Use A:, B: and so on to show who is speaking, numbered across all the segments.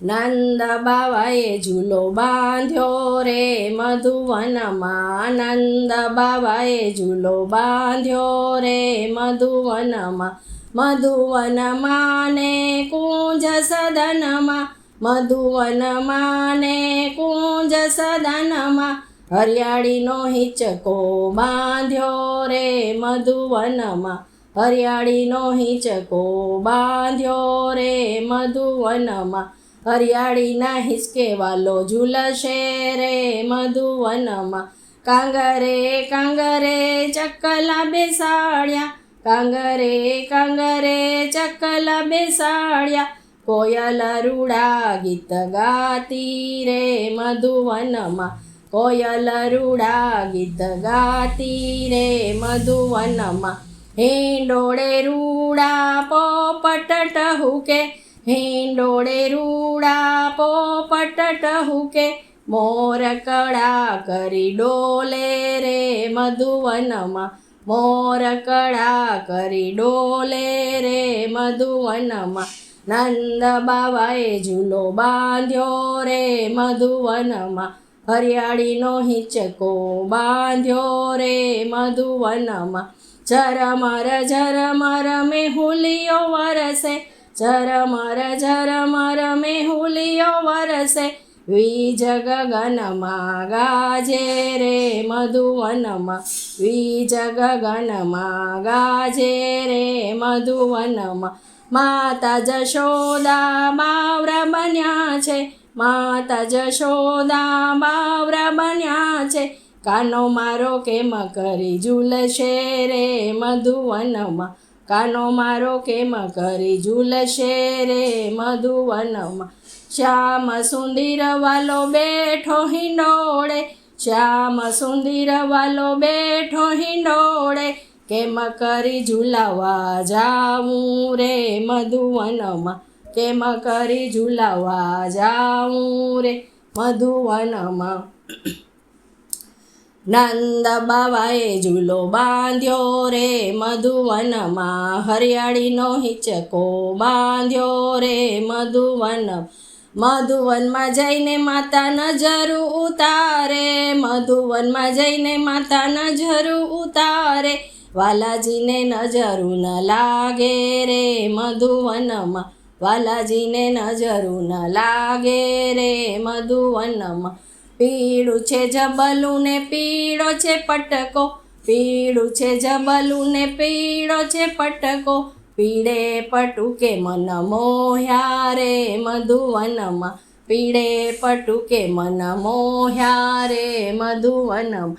A: નંદ બાવાએ ઝૂલો બાંધ્યો રે મધુવનમાં નંદ બાવાએ ઝૂલો બાંધ્યો રે મધુવનમાં મધુવનમાં ને કુંજ સદનમાં મધુવનમાં ને કુંજ સદનમાં હરિયાળીનો હિંચકો બાંધ્યો રે મધુવનમાં હરિયાળીનો હિંચકો બાંધ્યો રે મધુવનમાં હરિયાળીના હિસકે વાલો ઝૂલશે રે મધુવનમાં. કાંગરે કાંગરે ચકલા બેસાડ્યા. કાંગરે કાંગરે ચકલા બેસાડ્યા. કોયલ રૂડા ગીત ગાતી રે મધુવનમાં. કોયલ રૂડા ગીત ગાતી રે મધુવનમાં. હેંડોળે રૂડા પોપટ ટહુકે. હિંડોળે રૂડા પોપટ ટહુકે મોર કળા કરી ડોલે રે મધુવનમાં. મોર કળા કરી ડોલે રે મધુવનમાં. નંદ બાવાએ ઝૂલો બાંધ્યો રે મધુવનમાં. હરિયાળીનો હિંચકો બાંધ્યો રે મધુવનમાં. ઝરમર ઝરમર મેહુલિયો વરસે ઝરમર ઝરમર મેહુલિયો વરસે. વીજ ગગનમાં ગાજે રે મધુવનમાં. વીજ ગગનમાં ગાજે રે મધુવનમાં. માતા જશોદા બાવર બન્યા છે. માતા જશોદા બાવર બન્યા છે. કાનો મારો કેમ કરી ઝૂલશે રે મધુવનમાં? કાનો મારો કેમ કરી ઝૂલશે રે મધુવનમાં? શ્યામ સુંદર વાલો બેઠો હિંડોળે, શ્યામ સુંદર વાલો બેઠો હિંડોળે, કેમ કરી ઝૂલાવા જાવું રે મધુવનમાં? કેમ કરી ઝૂલાવા જાવું રે મધુવનમાં? નંદ બાવાએ ઝૂલો બાંધ્યો રે, મધુવનમાં હરિયાળીનો હિંચકો બાંધ્યો રે, મધુવન, મધુવનમાં જઈને માતા નજર ઉતારે, મધુવનમાં જઈને માતા નજર ઉતારે, વાલાજીને નજરું ન લાગે રે, મધુવનમાં વાલાજીને નજરું ન લાગે રે, મધુવનમાં પીળું છે જબલું ને પીળો છે પટકો. પીળું છે જબલું ને પીળો છે પટકો. પીળે પટુકે મન મોહ્યા રે મધુવનમાં. પીળે પટુકે મન મોહ્યા રે મધુવનમાં.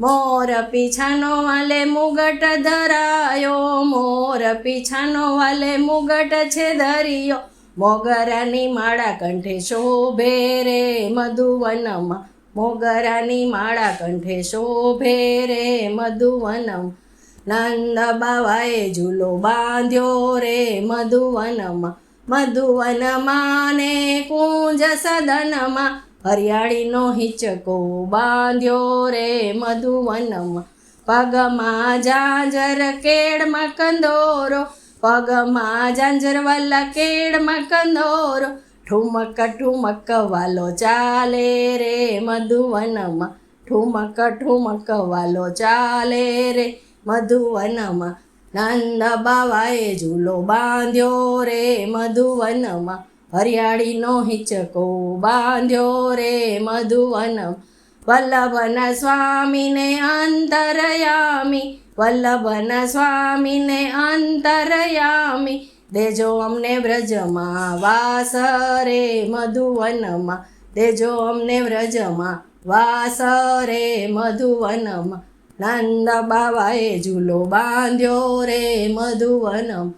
A: મોર પીછાનો વાલે મુગટ ધરાયો. મોર પીછાનો વાલે મુગટ છે ધરિયો. મોગરાની માળા કંઠે શોભે રે મધુવનમાં. મોગરાની માળા કંઠે શોભે રે મધુવનમ. નંદ બાવાએ ઝૂલો બાંધ્યો રે મધુવનમાં. મધુવનમાં ને કુંજ સદનમાં. હરિયાળીનો હિંચકો બાંધ્યો રે મધુવનમાં. પગમાં જાજર કેળમાં કંદોરો. પગમાં ઝાંઝરવાલા કેળમાં કંદોરો ઠુમક ઠુમક વાલો ચાલે રે મધુવનમાં. ઠુમક ઠુમક વાલો ચાલે રે મધુવનમાં. નંદ બાવાએ ઝૂલો બાંધ્યો રે મધુવનમાં. હરિયાળીનો હિચકો બાંધ્યો રે મધુવનમ. વલ્લભના સ્વામીને અંતરયામી વલ્લભના સ્વામીને અંતરયામી દેજો અમને વ્રજમાં વાસ રે મધુવનમાં દેજો અમને વ્રજમાં વાસ રે મધુવનમાં, નંદ બાવાએ ઝૂલો બાંધ્યો રે મધુવનમ,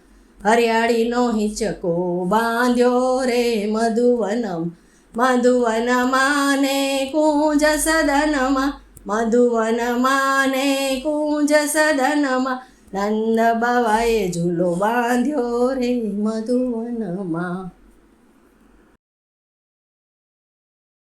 A: હરિયાળીનો હિંચકો બાંધ્યો રે મધુવનમ મધુવનમાં ને કુંજ સદનમાં મધુવનમાં ને કુંજ સદનમાં નંદ બાવાએ ઝૂલો બાંધ્યો રે મધુવનમાં.